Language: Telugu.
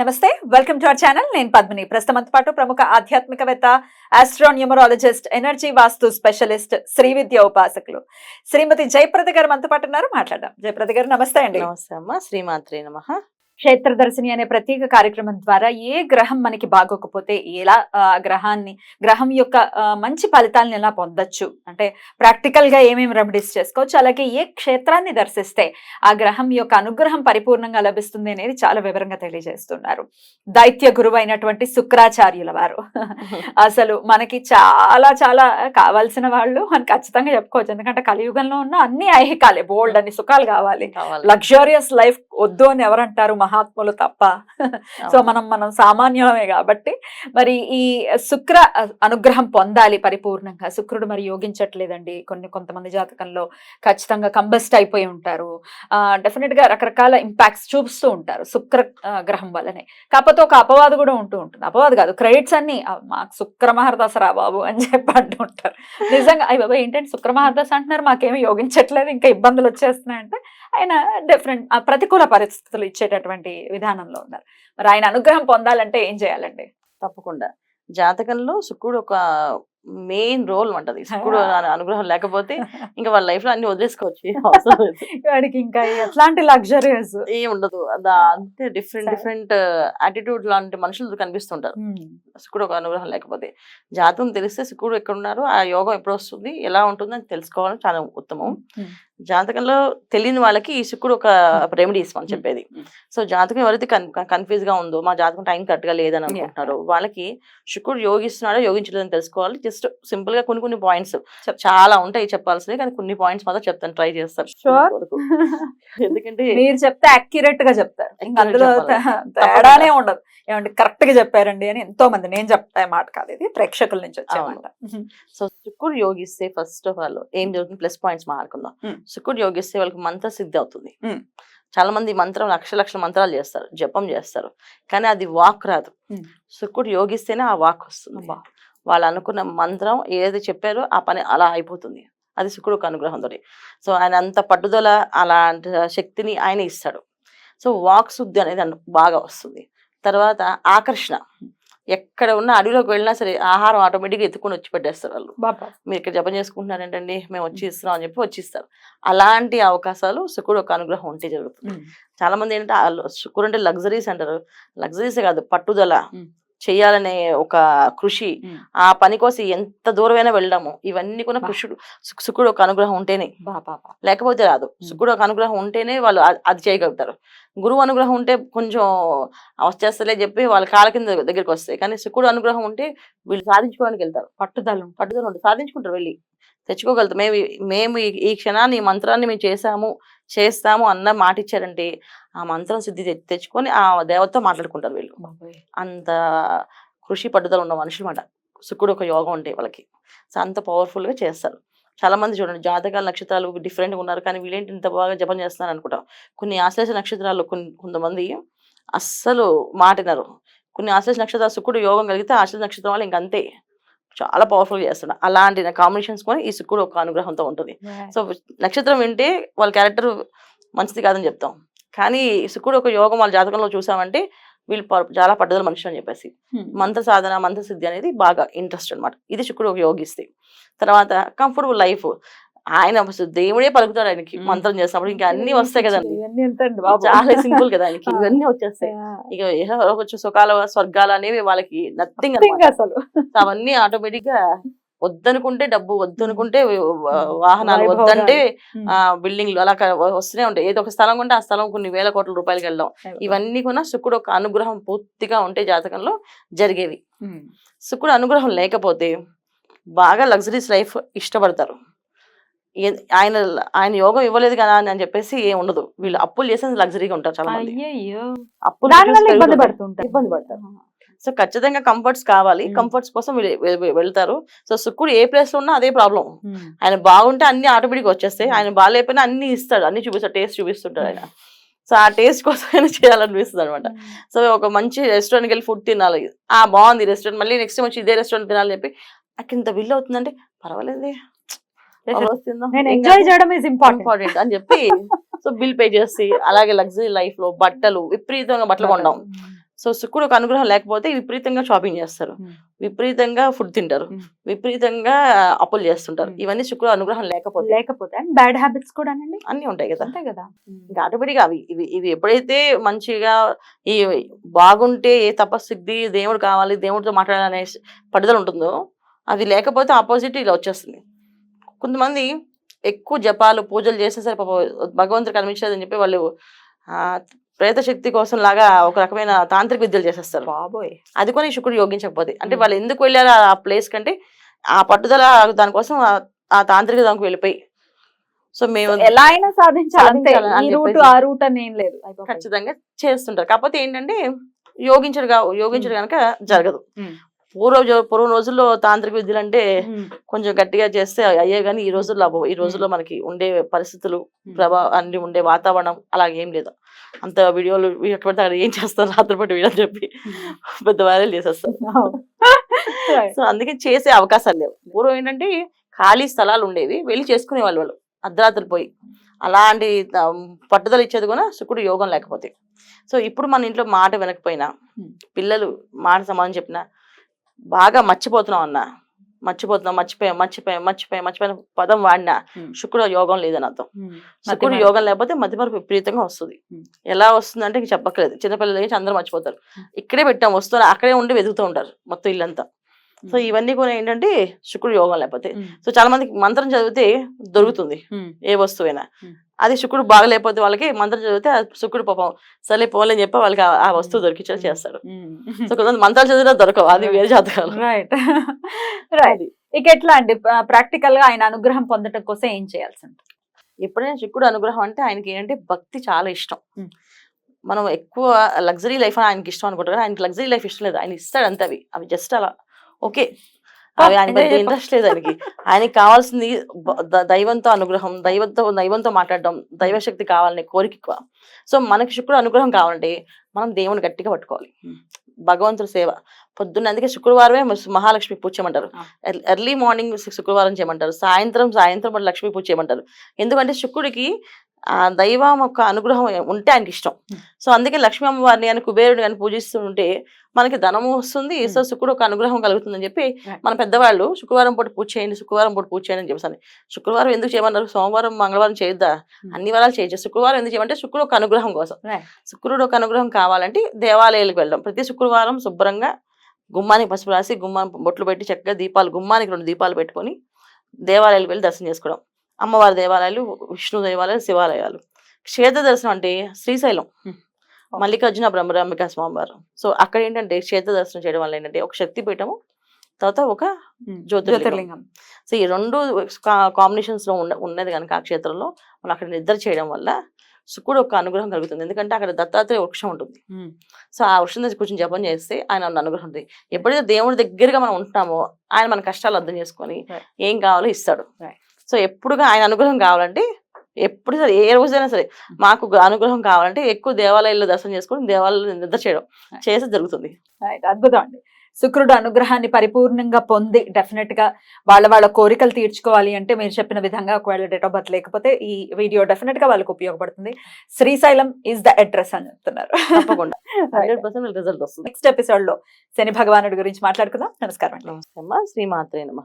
నమస్తే వెల్కమ్ టు అవర్ ఛానల్. నేను పద్మిని. ప్రస్తుతం పాటు ప్రముఖ ఆధ్యాత్మికవేత్త ఆస్ట్రోన్యూమరాలజిస్ట్ ఎనర్జీ వాస్తు స్పెషలిస్ట్ శ్రీ విద్య ఉపాసకులు. శ్రీమతి జయప్రద గారు మనతో పాటు ఉన్నారు. మాట్లాడదాం. జయప్రద గారు నమస్తే అండి. నమస్తే అమ్మ. శ్రీమాత్రి నమ. క్షేత్ర దర్శిని అనే ప్రత్యేక కార్యక్రమం ద్వారా ఏ గ్రహం మనకి బాగోకపోతే ఎలా ఆ గ్రహాన్ని గ్రహం యొక్క మంచి ఫలితాలను ఎలా పొందొచ్చు? అంటే ప్రాక్టికల్గా ఏమేమి రెమెడీస్ చేసుకోవచ్చు? అలాగే ఏ క్షేత్రాన్ని దర్శిస్తే ఆ గ్రహం యొక్క అనుగ్రహం పరిపూర్ణంగా లభిస్తుంది అనేది చాలా వివరంగా తెలియజేస్తున్నారు. దైత్య గురువు అయినటువంటి శుక్రాచార్యుల వారు. అసలు మనకి చాలా చాలా కావాల్సిన వాళ్ళు మనం ఖచ్చితంగా చెప్పుకోవచ్చు. ఎందుకంటే కలియుగంలో ఉన్న అన్ని ఐహికాలే బోల్డ్ అన్ని సుఖాలు కావాలి. కావాలి. లగ్జరియస్ లైఫ్ వద్దు అని ఎవరంటారు మహాత్ములు తప్ప. సో. మనం మనం సామాన్యమే కాబట్టి మరి ఈ శుక్ర అనుగ్రహం పొందాలి పరిపూర్ణంగా. శుక్రుడు మరి యోగించట్లేదండి. కొన్ని కొంతమంది జాతకంలో ఖచ్చితంగా కంబస్ట్ అయిపోయి ఉంటారు. డెఫినెట్గా రకరకాల ఇంపాక్ట్స్ చూపిస్తూ ఉంటారు శుక్ర గ్రహం వల్లనే. కాకపోతే ఒక అపవాదు కూడా ఉంటూ ఉంటుంది. అపవాదు కాదు క్రెడిట్స్ అన్ని. "ఆ, మాకు శుక్ర మహర్దశ రా బాబు అని చెప్పి అంటూ ఉంటారు. నిజంగా అయ్యి బాబా ఏంటంటే శుక్ర మహర్దశ అంటున్నారు? మాకేమీ యోగించట్లేదు. ఇంకా ఇబ్బందులు వచ్చేస్తున్నాయంటే ఆయన డిఫరెంట్ ప్రతికూల పరిస్థితులు ఇచ్చేటటువంటి విధానంలో ఉన్నారు. మరి ఆయన అనుగ్రహం పొందాలంటే ఏం చేయాలండి? తప్పకుండా. జాతకంలో శుక్రుడు ఒక మెయిన్ రోల్ ఉంటది శుక్రుడు అను- అనుగ్రహం లేకపోతే ఇంకా వాళ్ళ లైఫ్లో అన్ని వదిలేసుకోవచ్చు. వాడికి ఇంకా ఎట్లాంటి లగ్జరీస్ ఏం ఉండదు. అంతే డిఫరెంట్. డిఫరెంట్ యాటిట్యూడ్ లాంటి మనుషులు కనిపిస్తుంటారు శుక్రుడు ఒక అనుగ్రహం లేకపోతే. జాతకం తెలిస్తే శుక్రుడు ఎక్కడ ఉన్నారు ఆ యోగం ఎప్పుడు వస్తుంది ఎలా ఉంటుంది అని తెలుసుకోవడం చాలా ఉత్తమం. జాతకంలో తెలియని వాళ్ళకి ఈ శుక్రుడు ఒక రెమెడీస్ మనం చెప్పేది. సో జాతకం ఎవరైతే కన్ఫ్యూజ్గా ఉందో మా జాతకం టైం కరెక్ట్గా లేదని అనుకుంటున్నారో వాళ్ళకి శుక్రుడు యోగిస్తున్నాడో యోగించలేదని తెలుసుకోవాలి. జస్ట్ సింపుల్గా కొన్ని కొన్ని పాయింట్స్. చాలా ఉంటాయి చెప్పాల్సినవి కానీ కొన్ని పాయింట్స్ మాత్రం చెప్తాను ట్రై. వరకు. ఎందుకంటే మీరు చెప్తే అక్యురేట్గా చెప్తారు. అందులో తేడానే ఉండదు. ఏమంటే కరెక్ట్గా చెప్పారండి అని ఎంతో మంది నేను చెప్తా మాట కాదు ఇది ప్రేక్షకుల నుంచి వచ్చే సో శుక్రుడు యోగిస్తే ఫస్ట్ ఆఫ్ ఆల్ ఏం జరుగుతుంది? ప్లస్ పాయింట్స్ మాట్లాడుకుందాం శుక్రుడు యోగిస్తే వాళ్ళకి మంత్ర సిద్ధి అవుతుంది. చాలా మంది మంత్రం లక్ష లక్షల మంత్రాలు చేస్తారు జపం చేస్తారు కానీ అది వాక్ రాదు. శుక్రుడు యోగిస్తేనే ఆ వాక్ వస్తుంది. వాళ్ళు అనుకున్న మంత్రం ఏది చెప్పారో ఆ పని అలా అయిపోతుంది. అది శుక్రుడు ఒక అనుగ్రహంతో సో ఆయన అంత పట్టుదల అలాంటి శక్తిని ఆయన ఇస్తాడు. సో వాక్ శుద్ధి అనేది అను- బాగా వస్తుంది. తర్వాత ఆకర్షణ. ఎక్కడ ఉన్న అడవిలోకి వెళ్ళినా సరే ఆహారం ఆటోమేటిక్గా ఎత్తుకొని వచ్చి పెట్టేస్తారు వాళ్ళు. బాబా మీరు ఇక్కడ జపం చేసుకుంటున్నారేంటండి మేము వచ్చి ఇస్తున్నాం అని చెప్పి వచ్చి ఇస్తారు. అలాంటి అవకాశాలు శుక్రుడు ఒక అనుగ్రహం ఉంటే జరుగుతుంది. చాలా మంది ఏంటంటే శుక్రుడు అంటే లగ్జరీస్ అంటారు. లగ్జరీస్ కాదు పట్టుదల. చేయాలనే ఒక కృషి. ఆ పని కోసం ఎంత దూరమైనా వెళ్ళడము. ఇవన్నీ కూడా. కృషుడు శు- శుక్రుడు ఒక అనుగ్రహం ఉంటేనే. లేకపోతే రాదు. శుక్రుడు ఒక అనుగ్రహం ఉంటేనే వాళ్ళు అది చేయగలుగుతారు. గురువు అనుగ్రహం ఉంటే కొంచెం వచ్చేస్తలే చెప్పి వాళ్ళ కాళ్ళ కింద దగ్గరికి వస్తాయి. కానీ శుక్రుడు అనుగ్రహం ఉంటే వీళ్ళు సాధించుకోవడానికి వెళ్తారు. పట్టుదల. పట్టుదల ఉంటుంది సాధించుకుంటారు వెళ్ళి. తెచ్చుకోగలుగుతాం మేము మేము ఈ- ఈ క్షణాన్ని ఈ మంత్రాన్ని మేము చేసాము చేస్తాము అన్న మాట ఇచ్చారంటే ఆ మంత్రం సిద్ధి తె- తెచ్చుకొని ఆ దేవతతో మాట్లాడుకుంటారు వీళ్ళు. అంత కృషి పట్టుదల ఉన్న మనుషులు మాట శుక్రుడు ఒక యోగం ఉంటే వాళ్ళకి. సో అంత పవర్ఫుల్గా చేస్తారు. చాలా మంది చూడండి జాతకాల నక్షత్రాలు డిఫరెంట్గా ఉన్నారు. కానీ వీళ్ళేంటి ఇంత బాగా జపం చేస్తున్నారు అనుకుంటాం. కొన్ని ఆశ్లేష నక్షత్రాలు కొన్ని కొంతమంది అస్సలు మాటినారు. కొన్ని ఆశ్లేష నక్షత్రాలు శుక్రుడు యోగం కలిగితే ఆశ్లేష నక్షత్రం వాళ్ళు ఇంకంతే. చాలా పవర్ఫుల్గా చేస్తున్నాడు అలాంటి కాంబినేషన్స్ కొని ఈ శుక్రుడు ఒక అనుగ్రహంతో ఉంటుంది. సో నక్షత్రం వింటే వాళ్ళ క్యారెక్టర్ మంచిది కాదని చెప్తాం. కానీ శుక్రుడు ఒక యోగం వాళ్ళ జాతకంలో చూసామంటే వీళ్ళు చాలా పట్టుదల మనుషులు అని చెప్పేసి Hmm. మంత్ర సాధన మంత్ర సిద్ధి అనేది బాగా ఇంట్రెస్ట్ అన్నమాట. ఇది శుక్రుడు ఒక యోగిస్తే. తర్వాత కంఫర్టబుల్ లైఫ్ ఆయన అసలు దేవుడే పలుకుతాడు ఆయనకి. మంత్రం చేసినప్పుడు ఇంకా అన్ని వస్తాయి కదండి బాబు చాలా సింపుల్ కదా ఆయనకి. ఇవన్నీ వచ్చేస్తాయి ఇక ఏదో సుఖాలు స్వర్గాలు అనేవి వాళ్ళకి నథింగ్ అసలు అవన్నీ ఆటోమేటిక్గా వద్దనుకుంటే డబ్బు వద్దనుకుంటే వాహనాలు. వద్దంటే. ఆ బిల్డింగ్లు అలా వస్తూనే ఉంటాయి ఏదో ఒక స్థలం ఉంటే ఆ స్థలం కొన్ని వేల కోట్ల రూపాయలకి వెళ్ళడం ఇవన్నీ కూడా శుక్రుడు ఒక అనుగ్రహం పూర్తిగా ఉంటే జాతకంలో జరిగేవి. శుక్రుడు అనుగ్రహం లేకపోతే బాగా లగ్జరీస్ లైఫ్ ఇష్టపడతారు ఆయన ఆయన యోగం ఇవ్వలేదు కదా అని చెప్పేసి ఏం ఉండదు. వీళ్ళు అప్పులు చేసేది లగ్జరీగా ఉంటారు చాలా మంది అప్పులు ఇబ్బంది. పడుతుంటారు ఇబ్బంది పడతారు. సో ఖచ్చితంగా కంఫర్ట్స్ కావాలి. కంఫర్ట్స్ కోసం వెళ్తారు. సో శుక్రుడు ఏ ప్లేస్లో ఉన్నా అదే ప్రాబ్లం. ఆయన బాగుంటే అన్ని ఆటోమేటిక్ వచ్చేస్తాయి. ఆయన బాగాలేకపోయినా అన్ని ఇస్తాడు. అన్ని చూపిస్తాడు. టేస్ట్ చూపిస్తుంటాడు ఆయన. సో ఆ టేస్ట్ కోసమైనా చేయాలనిపిస్తుంది అనమాట సో ఒక మంచి రెస్టారెంట్కి వెళ్ళి ఫుడ్ తినాలి. ఆ బాగుంది రెస్టారెంట్ మళ్ళీ నెక్స్ట్ టైం వచ్చి ఇదే రెస్టారెంట్ తినాలని చెప్పి అక్కడ ఇంత బిల్ అవుతుందంటే పర్వాలేదు నేను ఎంజాయ్ చేయడం ఇస్ ఇంపార్టెంట్ అని చెప్పి సో బిల్ పే చేసి అలాగే లగ్జరీ లైఫ్లో బట్టలు విపరీతంగా బట్టలు కొనడం. సో శుక్రుడు ఒక అనుగ్రహం లేకపోతే విపరీతంగా షాపింగ్ చేస్తారు. Hmm. విపరీతంగా ఫుడ్ తింటారు. Hmm. విపరీతంగా అప్పులు చేస్తుంటారు. Hmm. ఇవన్నీ శుక్రుడు అనుగ్రహం లేకపోతే లేకపోతే అండ్ బ్యాడ్ హ్యాబిట్స్ కూడా అన్ని ఉంటాయి కదా. అంతే కదా. ఇంకా ఆటోమేటిక్ అవి ఇవి ఇవి ఎప్పుడైతే మంచిగా ఈ బాగుంటే ఏ తపస్సుకి దేవుడు కావాలి దేవుడితో మాట్లాడాలనే పట్టుదల ఉంటుందో అది లేకపోతే ఆపోజిట్ ఇలా వచ్చేస్తుంది. కొంతమంది ఎక్కువ జపాలు పూజలు చేసేసరి పాప భగవంతుడు కనిపించదని చెప్పి వాళ్ళు ఆ ప్రేత శక్తి కోసం లాగా ఒక రకమైన తాంత్రిక విద్యలు చేసేస్తారు. బాబోయ్. అది కూడా శుక్రుడు యోగించకపోతే. అంటే. వాళ్ళు ఎందుకు వెళ్ళారు ఆ ప్లేస్ కంటే ఆ పట్టుదల దానికోసం ఆ- తాంత్రిక దానికి వెళ్ళిపోయి. సో మేము ఎలా అయినా సాధించాలి. ఖచ్చితంగా చేస్తుంటారు. కాకపోతే ఏంటంటే యోగించడు యోగించడు కనుక జరగదు. పూర్వ పూర్వ రోజుల్లో తాంత్రిక విద్యలు అంటే. కొంచెం గట్టిగా చేస్తే అయ్యే కానీ ఈ రోజుల్లో ఈ రోజుల్లో మనకి ఉండే పరిస్థితులు ప్రభా అన్ని ఉండే వాతావరణం అలాగే ఏం లేదు. అంత వీడియోలు ఎక్కడ అక్కడ ఏం చేస్తారు? రాత్రిపాటు వీడియో అని చెప్పి పెద్ద వైరల్ చేసేస్తారు. సో అందుకే చేసే అవకాశాలు లేవు. పూర్వం ఏంటంటే ఖాళీ స్థలాలు ఉండేవి వెళ్ళి చేసుకునే వాళ్ళు వాళ్ళు. అర్ధరాత్రులు పోయి. అలాంటి పట్టుదల ఇచ్చేది కూడా శుకుడు యోగం లేకపోతే. సో ఇప్పుడు మన ఇంట్లో మాట వినకపోయినా. పిల్లలు మాట సమాధానం చెప్పినా బాగా మర్చిపోతున్నాం అన్న మర్చిపోతున్నాం మర్చిపోయాం మర్చిపోయాం మర్చిపోయాం మర్చిపోయిన పదం వాడినా. శుక్రుడు యోగం లేదని అర్థం. శుక్రుడు యోగం లేకపోతే మధ్యమరపు విపరీతంగా వస్తుంది. ఎలా వస్తుంది అంటే ఇంక చెప్పక్కలేదు చిన్నపిల్లల నుంచి అందరూ మర్చిపోతారు. ఇక్కడే పెట్టాం వస్తున్నారు అక్కడే ఉండి వెతుకుతూ ఉంటారు మొత్తం ఇల్లంతా సో. ఇవన్నీ కూడా ఏంటంటే శుక్రుడు యోగం లేకపోతే. సో చాలా మందికి మంత్రం చదివితే దొరుకుతుంది. ఏ వస్తువైనా. అది శుక్రుడు బాగలేకపోతే వాళ్ళకి మంత్రం చదివితే శుక్రుడు పాపం సరే పోలేని చెప్పి వాళ్ళకి ఆ- వస్తువు దొరికించేలా చేస్తారు ఉమ్. సో కొంతమంది మంత్రాలు చదివినా దొరకవు. అది వేరే జాతకాలు. రైట్ రైట్ ఇక ఎట్లా అండి? ప్రాక్టికల్గా ఆయన అనుగ్రహం పొందడం కోసం ఏం చేయాల్సి ఉంటుంది ఎప్పుడైనా శుక్రుడు అనుగ్రహం అంటే ఆయనకి ఏంటంటే భక్తి చాలా ఇష్టం. మనం ఎక్కువ లగ్జరీ లైఫ్ అని ఆయనకి ఇష్టం అనుకుంటారు ఆయనకి లగ్జరీ లైఫ్ ఇష్టం లేదు. ఆయన ఇస్తాడు అంతే అవి. అవి జస్ట్ అలా. ఓకే. అవి ఆయన పెద్ద. ఇంట్రెస్ట్ లేదు ఆయనకి ఆయనకి కావాల్సింది దైవంతో అనుగ్రహం దైవంతో దైవంతో మాట్లాడడం దైవశక్తి కావాలనే కోరిక ఎక్కువ సో మనకి శుక్రుడు అనుగ్రహం కావాలంటే మనం దేవుని గట్టిగా పట్టుకోవాలి. భగవంతుడి సేవ పొద్దున్న అందుకే శుక్రవారమే మహాలక్ష్మి పూజ చేయమంటారు. ఎర్- ఎర్లీ మార్నింగ్ శుక్రవారం చేయమంటారు సాయంత్రం సాయంత్రం లక్ష్మీ పూజ చేయమంటారు ఎందుకంటే శుక్రుడికి ఆ దైవం యొక్క అనుగ్రహం ఉంటే ఆయనకి ఇష్టం. సో అందుకే లక్ష్మీ అమ్మవారిని అని కుబేరుని కానీ పూజిస్తుంటే మనకి ధనము వస్తుంది సో శుక్రుడు ఒక అనుగ్రహం కలుగుతుందని చెప్పి. మన పెద్దవాళ్ళు శుక్రవారం పూట పూజ చేయండి శుక్రవారం పూట పూజ చేయండి అని చెప్పాను శుక్రవారం ఎందుకు చేయమన్నారు? సోమవారం మంగళవారం చేయొద్దా. అన్ని వారాలు చేయొచ్చు. శుక్రవారం ఎందుకు చేయమంటే శుక్రుడు ఒక అనుగ్రహం కోసం. శుక్రుడు ఒక అనుగ్రహం కావాలంటే దేవాలయాలకు వెళ్ళడం. ప్రతి శుక్రవారం శుభ్రంగా గుమ్మానికి పసుపు రాసి గుమ్మానికి బొట్లు పెట్టి చక్కగా దీపాలు గుమ్మానికి రెండు దీపాలు పెట్టుకొని దేవాలయాలకు వెళ్ళి దర్శనం చేసుకోవడం. అమ్మవారి దేవాలయాలు విష్ణు దేవాలయాలు శివాలయాలు క్షేత్ర దర్శనం అంటే శ్రీశైలం. మల్లికార్జున బ్రహ్మరాంబిక స్వామివారు సో అక్కడ ఏంటంటే క్షేత్ర దర్శనం చేయడం వల్ల ఏంటంటే ఒక శక్తి పీఠము తర్వాత ఒక. జ్యోతిర్లింగం. సో ఈ రెండు కాంబినేషన్స్లో ఉన్న ఉన్నది కనుక ఆ క్షేత్రంలో మనం అక్కడ నిద్ర చేయడం వల్ల శుక్రుడు ఒక అనుగ్రహం కలుగుతుంది ఎందుకంటే అక్కడ దత్తాత్రేయ వృక్షం ఉంటుంది. సో ఆ వృక్షం దగ్గర కూర్చొని జపం చేస్తే ఆయన అనుగ్రహం ఉంది ఎప్పుడైతే దేవుడి దగ్గరగా మనం ఉంటున్నామో ఆయన మన కష్టాలు అర్థం చేసుకొని. ఏం కావాలో ఇస్తాడు. సో ఎప్పుడుగా ఆయన అనుగ్రహం కావాలంటే ఎప్పుడు సరే ఏ రోజైనా సరే మాకు అనుగ్రహం కావాలంటే ఎక్కువ దేవాలయాల్లో దర్శనం చేసుకొని దేవాలయంలో నిద్ర చేయడం. చేస్తే జరుగుతుంది. అద్భుతం అండి. శుక్రుడు అనుగ్రహాన్ని పరిపూర్ణంగా పొంది డెఫినెట్గా వాళ్ళ వాళ్ళ కోరికలు తీర్చుకోవాలి అంటే మీరు చెప్పిన విధంగా ఒకవేళ డేట్ ఆఫ్ బర్త్ లేకపోతే ఈ వీడియో డెఫినెట్గా వాళ్ళకి ఉపయోగపడుతుంది. శ్రీశైలం ఇస్ ద అడ్రస్ అని చెప్తున్నారు. తప్పకుండా. హండ్రెడ్ పర్సెంట్ రిజల్ట్ వస్తుంది. నెక్స్ట్ ఎపిసోడ్లో శని భగవానుడి గురించి మాట్లాడుకుందాం. నమస్కారం నమస్తే అమ్మా. శ్రీమాత్రే నమ.